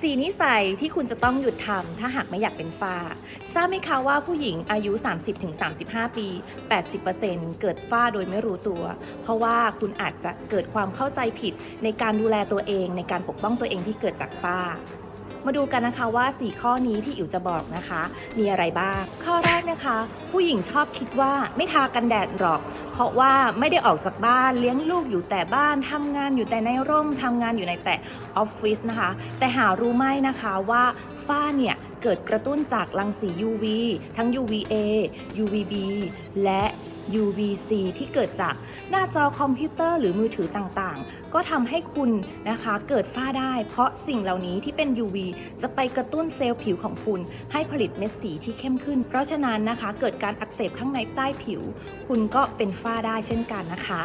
สีนิสัยที่คุณจะต้องหยุดทำถ้าหากไม่อยากเป็นฝ้า ทราบไหมคะว่าผู้หญิงอายุ 30-35 ปี 80%เกิดฝ้าโดยไม่รู้ตัว เพราะว่าคุณอาจจะเกิดความเข้าใจผิดในการดูแลตัวเองในการปกป้องตัวเองที่เกิดจากฝ้า มาดูกันนะคะว่า 4 ข้อนี้ที่อิ๋วจะบอกนะคะ มีอะไรบ้าง ข้อแรกนะคะ ผู้หญิงชอบคิดว่าไม่ทากันแดดหรอก เพราะว่าไม่ได้ออกจากบ้านเลี้ยงลูกอยู่แต่บ้านทำงานอยู่แต่ในร่มทำงานอยู่ในแต่ออฟฟิศนะคะ แต่หารู้ไหมนะคะว่าฝ้าเนี่ย เกิดกระตุ้นจากรังสี UV ทั้ง UVA UVB และ UVC ที่เกิดจากหน้าจอคอมพิวเตอร์หรือมือถือต่างๆ ก็ทำให้คุณนะคะเกิดฝ้าได้ เพราะสิ่งเหล่านี้ที่เป็น UV จะไปกระตุ้นเซลล์ผิวของคุณ ให้ผลิตเม็ดสีที่เข้มขึ้น เพราะฉะนั้นนะคะ เกิดการอักเสบข้างในใต้ผิว คุณก็เป็นฝ้าได้เช่นกันนะคะ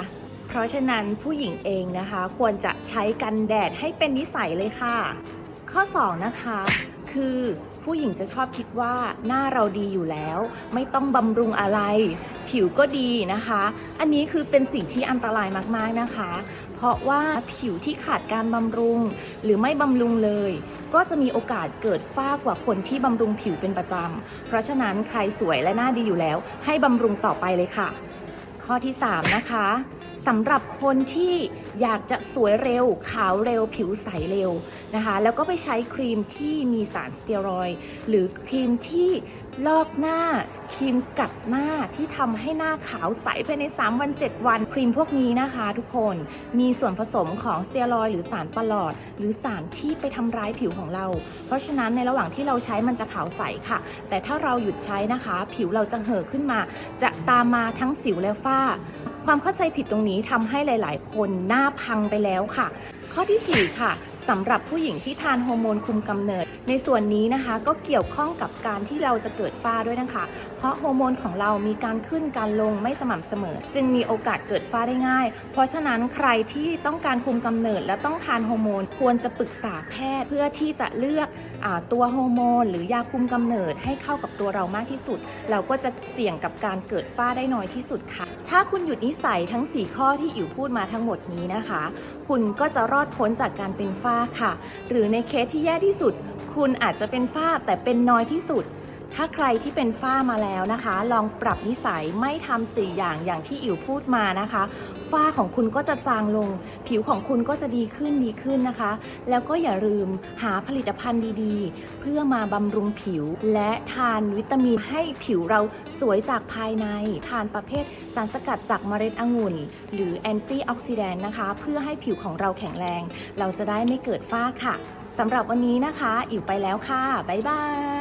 เพราะฉะนั้นผู้หญิงเองนะคะ ควรจะใช้กันแดดให้เป็นนิสัยเลยค่ะ ข้อ 2 นะคะ คือผู้หญิงจะชอบคิดว่าหน้าเราดีอยู่แล้ว ไม่ต้องบำรุงอะไร ผิวก็ดีนะคะ อันนี้คือเป็นสิ่งที่อันตรายมากๆนะคะ เพราะว่าผิวที่ขาดการบำรุง หรือไม่บำรุงเลย ก็จะมีโอกาสเกิดฝ้ากว่าคนที่บำรุงผิวเป็นประจำเพราะฉะนั้นใครสวยและหน้าดีอยู่แล้ว ให้บำรุงต่อไปเลยค่ะ ข้อที่ 3 นะคะ สำหรับคนที่อยากจะสวยเร็ว ขาวเร็วผิวใสเร็วนะคะ แล้วก็ไปใช้ครีมที่มีสารสเตียรอยด์หรือครีมที่ลอกหน้า ครีมกัดหน้าที่ทำให้หน้าขาวใสภายใน 3 วัน 7 วัน ครีมพวกนี้นะคะทุกคนมีส่วนผสมของสเตียรอยด์หรือสารประหลอด หรือสารที่ไปทำร้ายผิวของเรา เพราะฉะนั้นในระหว่างที่เราใช้มันจะขาวใสค่ะ แต่ถ้าเราหยุดใช้นะคะ ผิวเราจะเห่อขึ้นมา จะตามมาทั้งสิวและฝ้า ความเข้าใจผิดตรงนี้ทำให้หลาย ๆ คนหน้าพังไปแล้วค่ะ ข้อทีสี่4 ค่ะ สำหรับผู้หญิงที่ทานฮอร์โมนคุมกำเนิด ในส่วนนี้นะคะก็เกี่ยวข้องกับการที่เราจะเกิดฝ้าด้วยนะคะ เพราะฮอร์โมนของเรามีการขึ้นการลงไม่สม่ำเสมอ จึงมีโอกาสเกิดฝ้าได้ง่าย เพราะฉะนั้นใครที่ต้องการคุมกำเนิด และต้องทานฮอร์โมนควรจะปรึกษาแพทย์ เพื่อที่จะเลือกอตัวฮอร์โมนหรือยาคุมกำเนิดให้เข้ากับตัวเรามากที่สุด เราก็จะเสี่ยงกับการเกิดฝ้าได้น้อยที่สุดค่ะ ถ้าคุณหยุดนิสัยทั้ง 4 ข้อที่อิ๋วพูดมาทั้งหมดนี้นะคะ คุณก็จะรอดพ้นจากการเป็นฝ้าค่ะ หรือในเคสที่แย่ที่สุด คุณอาจจะเป็นฝ้าแต่เป็นน้อยที่สุด ถ้าใครที่เป็นฝ้ามาแล้วนะคะ ลองปรับนิสัยไม่ทำสี่อย่างอย่างที่อิ๋วพูดมานะคะ ฝ้าของคุณก็จะจางลง ผิวของคุณก็จะดีขึ้นดีขึ้นนะคะ แล้วก็อย่าลืมหาผลิตภัณฑ์ดีๆ เพื่อมาบำรุงผิว และทานวิตามินให้ผิวเราสวยจากภายใน ทานประเภทสารสกัดจากเมล็ดองุ่น หรือแอนตี้ออกซิแดนต์นะคะ เพื่อให้ผิวของเราแข็งแรง เราจะได้ไม่เกิดฝ้าค่ะสำหรับวันนี้นะคะ อิ๋วไปแล้วค่ะ บ๊ายบาย